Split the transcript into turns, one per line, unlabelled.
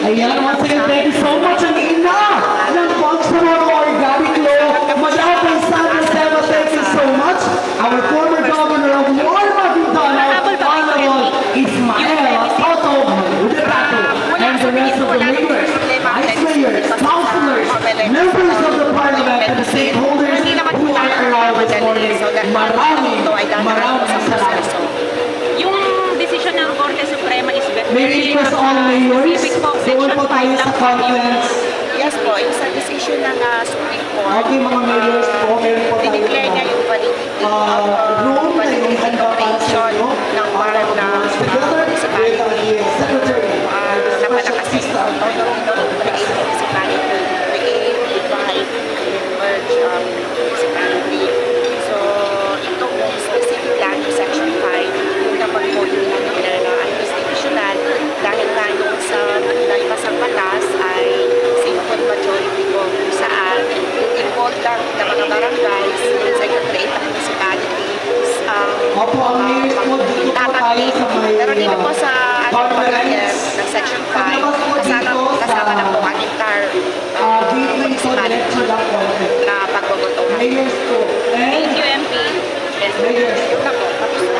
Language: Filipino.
Ayan, once again, thank you so much. Ang ina ng Foxtrot Organic Law, Madam Constanta Seba, thank you so much. Our former governor of Warren Maguindana, Honorable Ismael Toto Udepato, and the rest of the mayors, vice mayors, councilors, members of the parliament, and the stakeholders who are around this morning. Maraming, maraming salamat. May request all mayors, doon po tayo
5
sa conference.
Yes po, yung sa decision ng uh, Supreme Court,
Okay, mga mayors po, meron po tayo
dineclare niya yung validity
uh,
of uh,
room na yung handa para sa
operation
inyo.
ng warrant na
Together with
municipality.
the secretary,
Uh,
and the special
napalakas yung
assistant.
autonomy of create municipality, create, divide, merge um, municipality. So, itong specific lang yung section 5, yung naman po yung declare na unconstitutional dahil nga yung sa nailabas ang batas ay simple majority ko kung saan yung involved lang ng mga barangays, secretary ng municipalities, um,
Opo, ang mayors po, dito po tayo sa may
pero dito po sa ano po
conference.
ng section 5,
Paglabas po
kasama, kasama na po ang entire
Uh,
municipality
lecture lang po.
na pagbobotohan.
Mayors po.
Thank you, MP.
Yes,
mayors,